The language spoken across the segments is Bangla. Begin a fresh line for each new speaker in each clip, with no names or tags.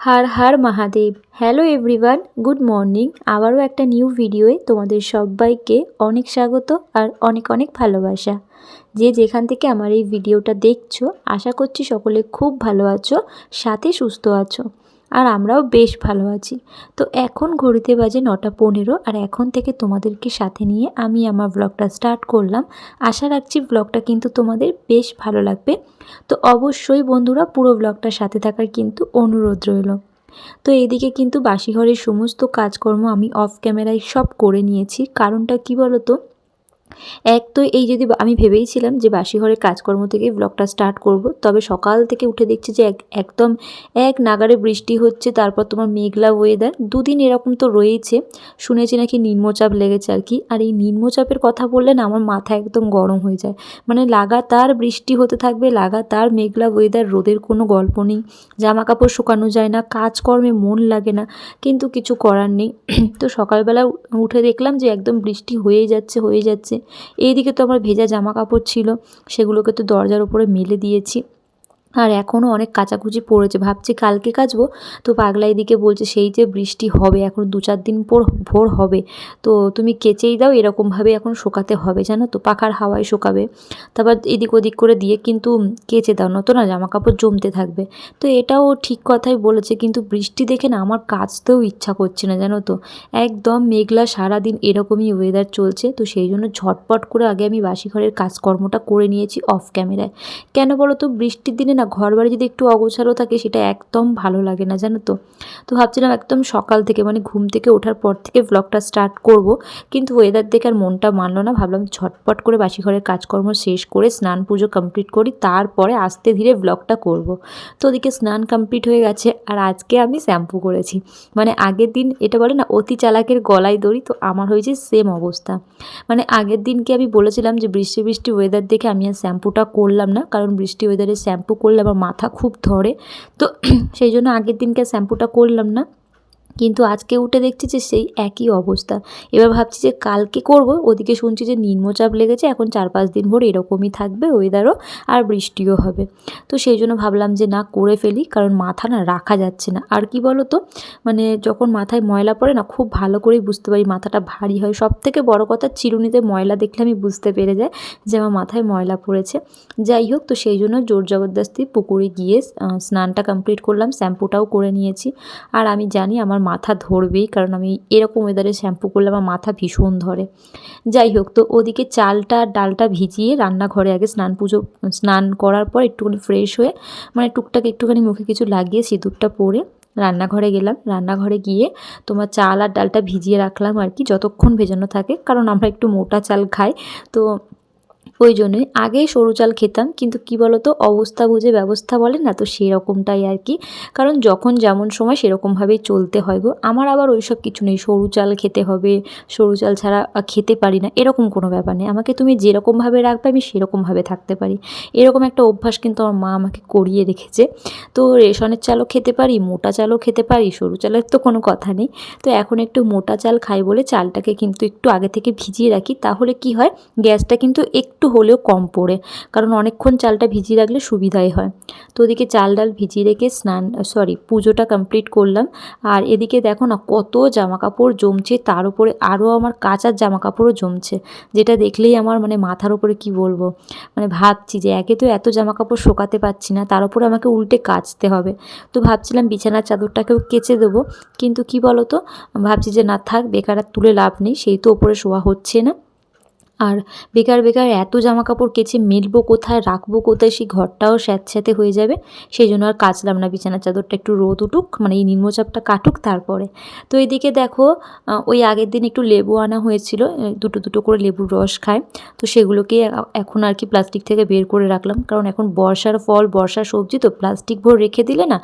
Har Har Mahadev. Hello everyone good morning আবারও একটা নিউ ভিডিওয়ে তোমাদের সবাইকে অনেক স্বাগত আর অনেক অনেক ভালোবাসা। যে যেখান থেকে আমার এই ভিডিওটা দেখছ, আশা করছি সকলে খুব ভালো আছো, সাথে সুস্থ আছো। আর আমরাও বেশ ভালো আছি। তো এখন ঘড়িতে বাজে নটা পনেরো আর এখন থেকে তোমাদেরকে সাথে নিয়ে আমি আমার ব্লগটা স্টার্ট করলাম। আশা রাখছি ব্লগটা কিন্তু তোমাদের বেশ ভালো লাগবে। তো অবশ্যই বন্ধুরা পুরো ব্লগটার সাথে থাকার কিন্তু অনুরোধ রইল। তো এদিকে কিন্তু বাসিঘরের সমস্ত কাজকর্ম আমি অফ ক্যামেরায় সব করে নিয়েছি। কারণটা কি বলো তো এক, তো এই যদি আমি ভেবেইছিলাম যে বাসি ঘরের কাজকর্ম থেকে ব্লগটা স্টার্ট করব, তবে সকাল থেকে উঠে দেখছি যে একদম এক নাগারে বৃষ্টি হচ্ছে, তারপর তোমার মেঘলা ওয়েদার দুদিন এরকম তো রয়েছে, শুনেছি নাকি নিম্নচাপ লেগেছে আর কি, আর এই নিম্নচাপের কথা বললে না আমার মাথা একদম গরম হয়ে যায় মানে লাগাতার বৃষ্টি হতে থাকবে, লাগাতার মেঘলা ওয়েদার রোদের কোনো গল্প নেই জামা কাপড় শুকানো যায় না, কাজকর্মে মন লাগে না, কিন্তু কিছু করার নেই, তো সকালবেলা উঠে দেখলাম যে একদম বৃষ্টি হয়ে যাচ্ছে হয়ে যাচ্ছে এইদিকে তো আমার ভেজা জামা কাপড় ছিল সেগুলোকে তো দরজার উপরে মেলে দিয়েছি। আর এখনও অনেক কাচাকুচি পড়েছে। ভাবছি কালকে কাচবো। তো পাগলা এদিকে বলছে, সেই যে বৃষ্টি হবে, এখন দু চার দিন পর ভোর হবে। তো তুমি কেচেই দাও, এরকমভাবে এখন শোকাতে হবে, জানো তো? পাখার হাওয়ায় শোকাবে। তারপর এদিক ওদিক করে দিয়ে কিন্তু কেচে দাও নতো না জামা কাপড় জমতে থাকবে। তো এটাও ঠিক কথাই বলেছে, কিন্তু বৃষ্টি দেখে না আমার কাচতেও ইচ্ছা করছে না, জানো তো? একদম মেঘলা সারাদিন এরকমই ওয়েদার চলছে। তো সেই জন্য ঝটপট করে আগে আমি বাসি ঘরের কাজকর্মটা করে নিয়েছি অফ ক্যামেরায় কেন বলো তো? বৃষ্টির দিনে না ঘর বাড়ি যদি একটু অগোছালো থাকে, সেটা একদম ভালো লাগে না, জানো তো? তো ভাবছিলাম একদম সকাল থেকে মানে ঘুম থেকে ওঠার পর থেকে ব্লগটা স্টার্ট করব, কিন্তু ওয়েদার দেখে আর মনটা মানলো না, ভাবলাম ঝটপট করে বাসি ঘরের কাজকর্ম শেষ করে স্নান পুজো কমপ্লিট করি, তারপরে আস্তে ধীরে ব্লগটা করব। তো ওদিকে স্নান কমপ্লিট হয়ে গেছে, আর আজকে আমি শ্যাম্পু করেছি। মানে আগের দিন এটা বলে না, অতি চালাকের গলায় দড়ি, তো আমার হয়েছে সেম অবস্থা। মানে আগের দিনকে আমি বলেছিলাম যে বৃষ্টি বৃষ্টি ওয়েদার দেখে আমি আর শ্যাম্পুটা করলাম না, কারণ বৃষ্টি ওয়েদারে শ্যাম্পু করলে আমার মাথা খুব ধরে। তো সেই জন্য আগের দিনকে শ্যাম্পুটা করলাম না। কিন্তু আজকে উঠে দেখছি যে সেই একই অবস্থা। এবার ভাবছি যে কালকে করব, ওদিকে শুনছি যে নিম্নচাপ লেগেছে, এখন চার পাঁচ দিন ভোর এরকমই থাকবে ওয়েদারও আর বৃষ্টিও হবে। তো সেই জন্য ভাবলাম যে না, করে ফেলি, কারণ মাথা না রাখা যাচ্ছে না। আর কি বলো তো মানে যখন মাথায় ময়লা পড়ে না, খুব ভালো করেই বুঝতে পারি মাথাটা ভারী হয়। সব থেকে বড় কথা, চিরুনিতে ময়লা দেখলে আমি বুঝতে পেরে যাই যে আমার মাথায় ময়লা পড়েছে। যাই হোক, তো সেই জন্য জোর জবরদস্তি পুকুরে গিয়ে স্নানটা কমপ্লিট করলাম, শ্যাম্পুটাও করে নিয়েছি। আর আমি জানি আমার মাথা ধরবেই, কারণ আমি এরকম ওয়েদারে শ্যাম্পু করলে আমার মাথা ভীষণ ধরে। যাই হোক, তো ওদিকে চালটা ডালটা ভিজিয়ে রান্নাঘরে আগে স্নান পুজো, স্নান করার পর একটুখানি ফ্রেশ হয়ে মানে টুকটাক একটুখানি মুখে কিছু লাগিয়ে সিঁদুরটা পরে রান্নাঘরে গেলাম। রান্নাঘরে গিয়ে তোমার চাল আর ডালটা ভিজিয়ে রাখলাম আর কি, যতক্ষণ ভেজানো থাকে, কারণ আমরা একটু মোটা চাল খাই। তো ওই জন্যই আগে সরু চাল খেতাম, কিন্তু কি বলতো, অবস্থা বুঝে ব্যবস্থা বলে না, তো সেরকমটাই আর কি। কারণ যখন যেমন সময় সেরকমভাবেই চলতে হয় গো। আমার আবার ওই সব কিছু নেই, সরু চাল খেতে হবে, সরু চাল ছাড়া খেতে পারি না, এরকম কোনো ব্যাপার নেই। আমাকে তুমি যেরকমভাবে রাখবে, আমি সেরকমভাবে থাকতে পারি। এরকম একটা অভ্যাস কিন্তু আমার মা আমাকে করিয়ে রেখেছে। তো রেশনের চালও খেতে পারি, মোটা চালও খেতে পারি, সরু চালের তো কোনো কথা নেই। তো এখন একটু মোটা চাল খাই বলে চালটাকে কিন্তু একটু আগে থেকে ভিজিয়ে রাখি, তাহলে কি হয়, গ্যাসটা কিন্তু একটু হলেও কম পড়ে। কারণ অনেকক্ষণ চালটা ভিজিয়ে রাখলে সুবিধাই হয়। তো ওদিকে চাল ডাল ভিজিয়ে রেখে স্নান সরি পুজোটা কমপ্লিট করলাম। আর এদিকে দেখো না কত জামা কাপড় জমছে, তার উপরে আরও আমার কাঁচার জামা কাপড়ও জমছে, যেটা দেখলেই আমার মানে মাথার উপরে কি বলব? মানে ভাবছি যে একে তো এত জামা কাপড় শোকাতে পারছি না, তার উপরে আমাকে উল্টে কাচতে হবে। তো ভাবছিলাম বিছানার চাদরটাকেও কেচে দেবো, কিন্তু কি বলো তো ভাবছি যে না থাক, বেকার আর তুলে লাভ নেই, সেই তো ওপরে শোয়া হচ্ছে না। আর বেকার বেকার এত জামা কাপড় কেচে মেলবো কোথায়, রাখব কোথায়, সেই ঘরটাও স্যাঁতস্যাঁতে হয়ে যাবে। সেই জন্য আর কাচলাম না বিছানার চাদরটা, একটু রোদ উঠুক মানে এই নিম্নচাপটা কাটুক তারপরে। তো এদিকে দেখো ওই আগের দিন একটু লেবু আনা হয়েছিল দুটো দুটো করে লেবুর রস খায়। তো সেগুলোকে এখন আর কি প্লাস্টিক থেকে বের করে রাখলাম, কারণ এখন বর্ষার ফল, বর্ষার সবজি তো প্লাস্টিক ভর রেখে দিলে না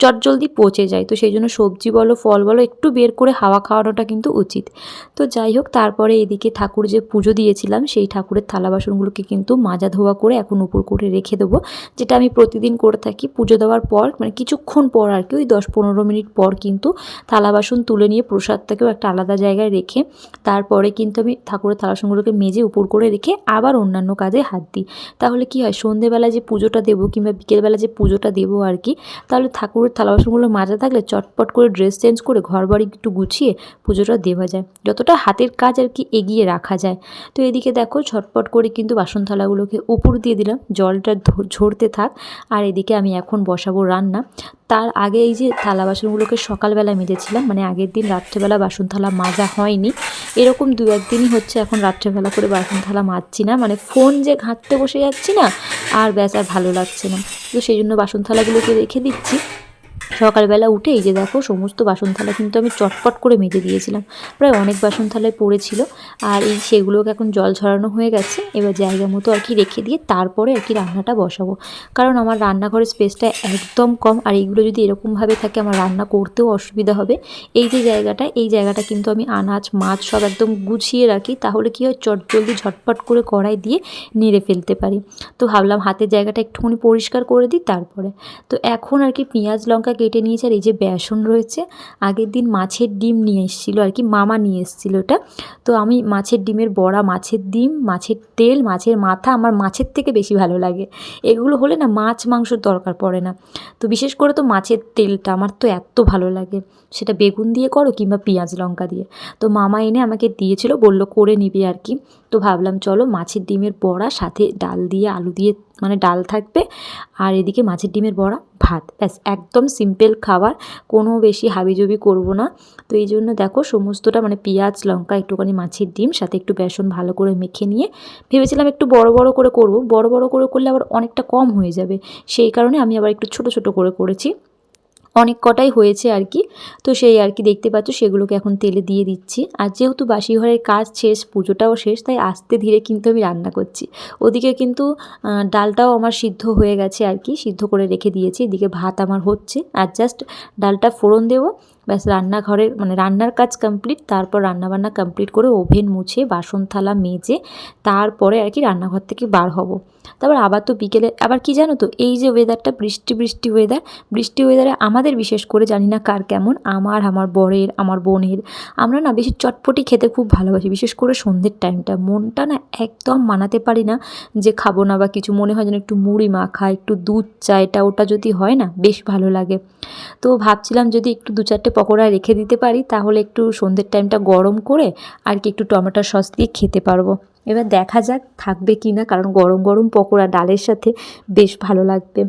চটজলদি পচে যায়। তো সেই জন্য সবজি বলো, ফল বলো, একটু বের করে হাওয়া খাওয়ানোটা কিন্তু উচিত। তো যাই হোক, তারপরে এদিকে ঠাকুর যে পুজো দিয়েছিলাম, সেই ঠাকুরের থালা বাসনগুলোকে কিন্তু মাজা ধোয়া করে এখন উপর করে রেখে দেবো, যেটা আমি প্রতিদিন করে থাকি। পুজো দেওয়ার পর মানে কিছুক্ষণ পর আর কি, ওই দশ পনেরো মিনিট পর কিন্তু থালা বাসন তুলে নিয়ে প্রসাদটাকেও একটা আলাদা জায়গায় রেখে, তারপরে কিন্তু আমি ঠাকুরের থালা বাসনগুলোকে মেজে উপর করে রেখে আবার অন্যান্য কাজে হাত দিই। তাহলে কি হয় সন্ধেবেলা যে পুজোটা দেবো কিংবা বিকেলবেলা যে পুজোটা দেবো আর কি, তাহলে ঠাকুর ঠাকুরের থালা বাসনগুলো মাজা থাকলে চটপট করে ড্রেস চেঞ্জ করে ঘর বাড়ি একটু গুছিয়ে পুজোটা দেওয়া যায়। যতটা হাতের কাজ আর কি এগিয়ে রাখা যায়। তো এদিকে দেখো ছটপট করে কিন্তু বাসন থালাগুলোকে উপর দিয়ে দিলাম। জলটা ঝরতে থাক। আর এদিকে আমি এখন বসাবো রান্না। তার আগে এই যে থালা বাসনগুলোকে সকালবেলা মেজেছিলাম মানে আগের দিন রাত্রেবেলা বাসন থালা মাজা হয়নি। এরকম দু একদিনই হচ্ছে এখন রাত্রেবেলা করে বাসন থালা মাজছি না। মানে ফোন যে ঘাঁটতে বসে যাচ্ছি না, আর ব্যাস আর ভালো লাগছে না। তো সেই জন্য বাসন থালাগুলোকে রেখে দিচ্ছি। সকালবেলা উঠে এই যে দেখো, সমস্ত বাসন থালা কিন্তু আমি চটপট করে মেজে দিয়েছিলাম। প্রায় অনেক বাসন থালায় পড়েছিল। আর এই সেগুলোকে এখন জল ঝরানো হয়ে গেছে। এবার জায়গা মতো আর কি রেখে দিয়ে তারপরে আর কি রান্নাটা বসাবো। কারণ আমার রান্নাঘরের স্পেসটা একদম কম। আর এইগুলো যদি এরকমভাবে থাকে, আমার রান্না করতেও অসুবিধা হবে। এই যে জায়গাটা, এই জায়গাটা কিন্তু আমি আনাজ, মাছ সব একদম গুছিয়ে রাখি। তাহলে কি হয়, চট জলদি ঝটপট করে কড়াই দিয়ে নেড়ে ফেলতে পারি। তো ভাবলাম হাতের জায়গাটা একটুখানি পরিষ্কার করে দিই তারপরে। তো এখন আর কি পেঁয়াজ, লঙ্কা কেটে নিয়েছে আর এই যে বেসন রয়েছে, আগের দিন মাছের ডিম নিয়ে এসেছিল আর কি, মামা নিয়ে এসেছিল ওটা তো আমি মাছের ডিমের বড়া, মাছের ডিম, মাছের তেল, মাছের মাথা আমার মাছের থেকে বেশি ভালো লাগে। এগুলো হলে না মাছ মাংসর দরকার পড়ে না। তো বিশেষ করে তো মাছের তেলটা আমার তো এত ভালো লাগে। সেটা বেগুন দিয়ে করো কিংবা পেঁয়াজ লঙ্কা দিয়ে। তো মামা এনে আমাকে দিয়েছিল, বলল করে নিবি আর কি। তো ভাবলাম চলো মাছের ডিমের বড়া, সাথে ডাল দিয়ে, আলু দিয়ে মানে ডাল থাকবে আর এদিকে মাছের ডিমের বড়া, ভাত। ব্যাস, একদম সিম্পল খাবার, কোনো বেশি হাবিজুবি করব না। তো এই জন্য দেখো সমস্তটা মানে পেঁয়াজ, লঙ্কা, একটুখানি মাছের ডিম, সাথে একটু বেসন ভালো করে মেখে নিয়ে ভেবেছিলাম একটু বড় বড় করে করব। বড় বড় করে করলে আবার অনেকটা কম হয়ে যাবে। সেই কারণে আমি আবার একটু ছোট ছোট করে করেছি। অনেক কটাই হয়েছে আর কি। তো সেই আর কি দেখতে পাচ্ছ, সেগুলোকে এখন তেলে দিয়ে দিচ্ছি। আর যেহেতু বাসি ঘরের কাজ শেষ, পুজোটাও শেষ, তাই আস্তে ধীরে কিন্তু আমি রান্না করছি। ওদিকে কিন্তু ডালটাও আমার সিদ্ধ হয়ে গেছে আর কি, সিদ্ধ করে রেখে দিয়েছি। এদিকে ভাত আমার হচ্ছে। আর জাস্ট ডালটা ফোড়ন দেবো। ব্যাস রান্নাঘরের মানে রান্নার কাজ কমপ্লিট তারপর রান্নাবান্না কমপ্লিট করে ওভেন মুছে, বাসন থালা মেজে, তারপরে আর কি রান্নাঘর থেকে বার হব। তারপর আবার তো বিকেলে, আবার কি জানো তো, এই যে ওয়েদারটা বৃষ্টি বৃষ্টি ওয়েদার বৃষ্টি ওয়েদারে আমাদের বিশেষ করে জানি না কার কেমন, আমার আমার বরের, আমার বোনের, আমরা না বেশি চটপটি খেতে খুব ভালোবাসি, বিশেষ করে সন্ধ্যের টাইমটা মনটা না একদম মানাতে পারি না যে খাব না বা কিছু, মনে হয় যেন একটু মুড়ি মাখা, একটু দুধ চা, এটা ওটা যদি হয় না, বেশ ভালো লাগে। তো ভাবছিলাম যদি একটু দু চারটে পকোড়া রেখে দিতে পারি, তাহলে একটু সন্ধ্যের টাইমটা গরম করে আর কি একটু টমেটো সস দিয়ে খেতে পারব। এবার দেখা যাক থাকবে কি না কারণ গরম গরম পকোড়া ডালের সাথে বেশ ভালো লাগবে।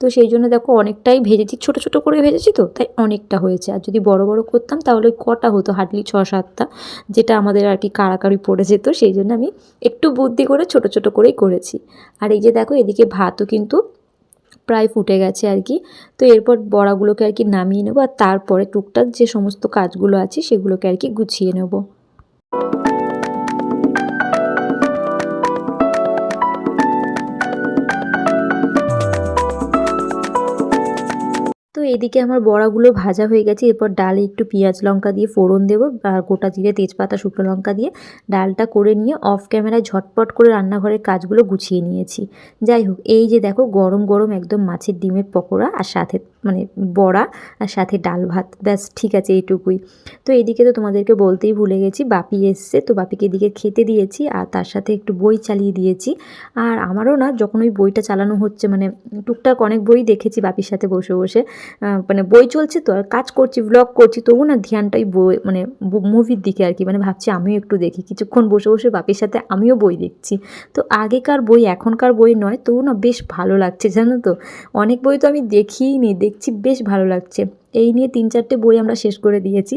তো সেই জন্য দেখো অনেকটাই ভেজেছি, ছোট ছোট করে ভেজেছি তো, তাই অনেকটা হয়েছে। আর যদি বড় বড় করতাম তাহলে কটা হতো, হার্ডলি ছ সাতটা, যেটা আমাদের আর কি কাড়াকাড়ি পড়ে যেত, সেই জন্য আমি একটু বুদ্ধি করে ছোট ছোট করেই করেছি। আর এই যে দেখো এদিকে ভাতও কিন্তু প্রায় ফুটে গেছে আর কি। তো এরপর বড়াগুলোকে আর কি নামিয়ে নেব আর তারপরে টুকটাক যে সমস্ত কাজগুলো আছে সেগুলোকে আর কি গুছিয়ে নেব। তো এদিকে আমার বড়াগুলো ভাজা হয়ে গেছে। এরপর ডালে একটু পেঁয়াজ লঙ্কা দিয়ে ফোড়ন দেবো আর গোটা জিরে তেজপাতা, শুকনো লঙ্কা দিয়ে ডালটা করে নিয়ে অফ ক্যামেরায় ঝটপট করে রান্নাঘরের কাজগুলো গুছিয়ে নিয়েছি। যাই হোক, এই যে দেখো গরম গরম একদম মাছের ডিমের পকোড়া আর সাথে মানে বড়া আর সাথে ডাল ভাত। ব্যাস, ঠিক আছে এইটুকুই। তো এদিকে তো তোমাদেরকে বলতেই ভুলে গেছি, বাপি এসছে, তো বাপিকে এদিকে খেতে দিয়েছি আর তার সাথে একটু বই চালিয়ে দিয়েছি। আর আমারও না যখন ওই বইটা চালানো হচ্ছে মানে টুকটাক অনেক বই দেখেছি বাপির সাথে বসে বসে মানে বই চলছে তো, আর কাজ করছি ব্লগ করছি, তবু না ধ্যানটাই বই মানে মুভির দিকে আর কি মানে ভাবছি আমিও একটু দেখি। কিছুক্ষণ বসে বসে বাপির সাথে আমিও বই দেখছি। তো আগেকার বই এখনকার বই নয়, তবু না বেশ ভালো লাগছে, জানো তো? অনেক বই তো আমি দেখিই নি দেখছি বেশ ভালো লাগছে। এই নিয়ে তিন চারটে বই আমরা শেষ করে দিয়েছি।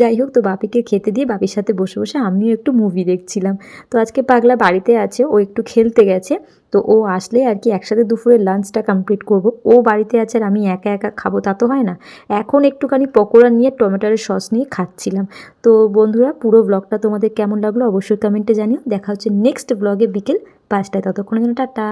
যাই হোক, তো বাপিকে খেতে দিয়ে বাপির সাথে বসে বসে আমিও একটু মুভি দেখছিলাম। তো আজকে পাগলা বাড়িতে আছে, ও একটু খেলতে গেছে। তো ও আসলে আর কি একসাথে দুপুরের লাঞ্চটা কমপ্লিট করব। ও বাড়িতে আছে আর আমি একা একা খাব, তা তো হয় না। এখন একটুখানি পকোড়া নিয়ে টমেটোর সস নিয়ে খাচ্ছিলাম। তো বন্ধুরা, পুরো ব্লগটা তোমাদের কেমন লাগল অবশ্যই কমেন্টে জানিও। দেখা হচ্ছে নেক্সট ব্লগে বিকেল পাঁচটায়। ততক্ষণের জন্য টাটা।